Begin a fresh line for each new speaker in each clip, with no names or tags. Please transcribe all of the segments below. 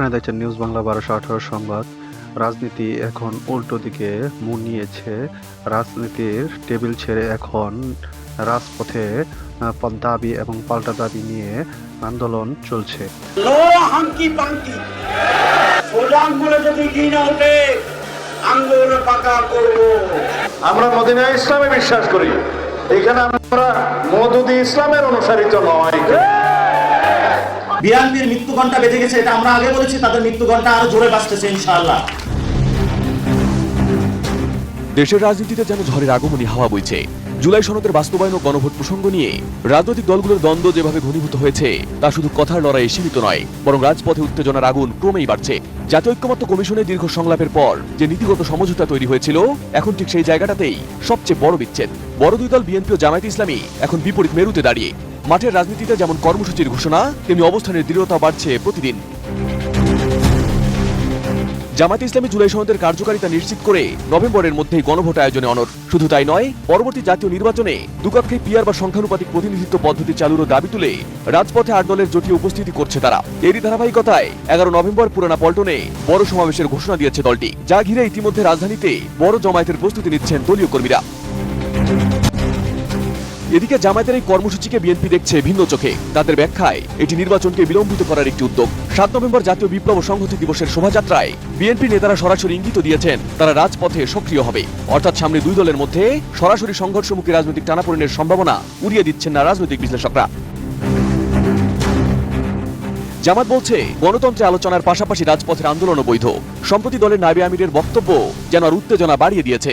আপনারা দেখছেন নিউজ বাংলা বারোশো আঠারো সংবাদ। রাজনীতি এখন উল্টো দিকে মুখ নিয়েছে রাজনীতির টেবিল ছেড়ে এখন রাজপথে দাবি এবং পাল্টা দাবি নিয়ে আন্দোলন চলছে।
No hanky panky? সোজা আঙ্গুলে যদি ঘি না ওঠে আঙ্গুল পাকা করব।
আমরা মদিনা ইসলামে বিশ্বাস করি। এখানে আমরা মদুদি ইসলামের অনুসারিত নয়।
বিএনপির মৃত্যু ঘণ্টা বেজে গেছে, এটা আমরা আগে বলেছি, তাদের মৃত্যু ঘণ্টা আরও জোরে বাঁচতেছে ইনশাআল্লাহ।
দেশের রাজনীতিতে যেন ঝড়ের আগমনী হাওয়া বইছে, জুলাই সনদের বাস্তবায়ন ও গণভোট প্রসঙ্গ নিয়ে রাজনৈতিক দলগুলোর দ্বন্দ্ব যেভাবে ঘনীভূত হয়েছে, তা শুধু কথার লড়াইয়ে সীমিত নয়, বরং রাজপথে উত্তেজনার আগুন ক্রমেই বাড়ছে। জাতীয় ঐক্যমত্য কমিশনের দীর্ঘ সংলাপের পর যে নীতিগত সমঝোতা তৈরি হয়েছিল, এখন ঠিক সেই জায়গাটাতেই সবচেয়ে বড় বিচ্ছেদ। বড় দুই দল বিএনপি ও জামায়াত ইসলামী এখন বিপরীত মেরুতে দাঁড়িয়ে মাঠের রাজনীতিতে যেমন কর্মসূচির ঘোষণা, তেমনি অবস্থানের দৃঢ়তা বাড়ছে প্রতিদিন। জামাত ইসলামী জুলাই সনদের কার্যকারিতা নিশ্চিত করে নভেম্বরের মধ্যেই গণভোট আয়োজনে অনর শুধু তাই নয়, পরবর্তী জাতীয় নির্বাচনে দুকক্ষে পিয়ার বা সংখ্যানুপাতিক প্রতিনিধিত্ব পদ্ধতি চালুরও দাবি তুলে রাজপথে আট দলের জোটে উপস্থিতি করছে তারা। এরই ধারাবাহিকতায় এগারো নভেম্বর পুরানা পল্টনে বড় সমাবেশের ঘোষণা দিয়েছে দলটি, যা ঘিরে ইতিমধ্যে রাজধানীতে বড় জমায়েতের প্রস্তুতি নিচ্ছেন দলীয় কর্মীরা। এদিকে জামায়াতের এই কর্মসূচিকে বিএনপি দেখছে ভিন্ন চোখে। তাদের ব্যাখ্যায়, এটি নির্বাচনকে বিলম্বিত করার একটি উদ্যোগ। সাত নভেম্বর জাতীয় বিপ্লব সংহতি দিবসের শোভাযাত্রায় বিএনপি নেতারা সরাসরি ইঙ্গিত দিয়েছেন, তারা রাজপথে সক্রিয় হবে। অর্থাৎ সামনে দুই দলের মধ্যে সরাসরি সংঘর্ষমুখী রাজনৈতিক টানাপোড়েনের সম্ভাবনা উড়িয়ে দিচ্ছেন না রাজনৈতিক বিশ্লেষকরা। জামাত বলছে, গণতন্ত্রে আলোচনার পাশাপাশি রাজপথের আন্দোলনও বৈধ। সম্প্রতি দলের নাবি আমিরের বক্তব্য যেন আর উত্তেজনা বাড়িয়ে দিয়েছে।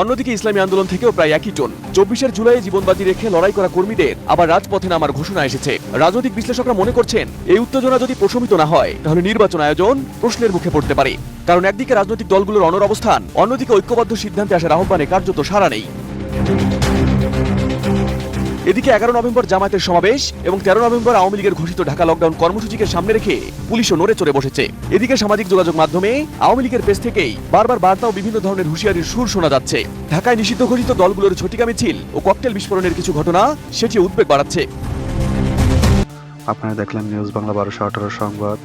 অন্যদিকে ইসলামী আন্দোলন থেকেও প্রায় একই টোন। চব্বিশের জুলাই জীবনবাজি রেখে লড়াই করা কর্মীদের আবার রাজপথে নামার ঘোষণা এসেছে। রাজনৈতিক বিশ্লেষকরা মনে করছেন, এই উত্তেজনা যদি প্রশমিত না হয়, তাহলে নির্বাচন আয়োজন প্রশ্নের মুখে পড়তে পারে। কারণ একদিকে রাজনৈতিক দলগুলোর অনর অবস্থান, অন্যদিকে ঐক্যবদ্ধ সিদ্ধান্তে আসার আহ্বানে কার্যত সারা নেই। এদিকে এগারো নভেম্বর জামায়াতের সমাবেশ এবং তেরো নভেম্বর আওয়ামী লীগের ঘোষিত ঢাকা লকডাউন কর্মসূচিকে সামনে রেখে পুলিশও নড়ে চড়ে বসেছে। এদিকে সামাজিক যোগাযোগ মাধ্যমে আওয়ামী লীগের পেজ থেকেই বারবার বার্তা ও বিভিন্ন ধরনের হুঁশিয়ারির সুর শোনা যাচ্ছে। ঢাকায় নিষিদ্ধ ঘোষিত দলগুলোর ছটিকা মিছিল ও ককটেল বিস্ফোরণের কিছু ঘটনা সেটি উদ্বেগ বাড়াচ্ছে।
আপনারা দেখলেন নিউজ বাংলা বারোশো আঠারো সংবাদ।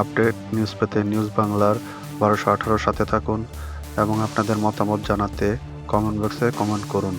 আপডেট নিউজ পেতে নিউজ বাংলার বারোশো আঠারোর সাথে থাকুন এবং আপনাদের মতামত জানাতে কমেন্ট বক্সে কমেন্ট করুন।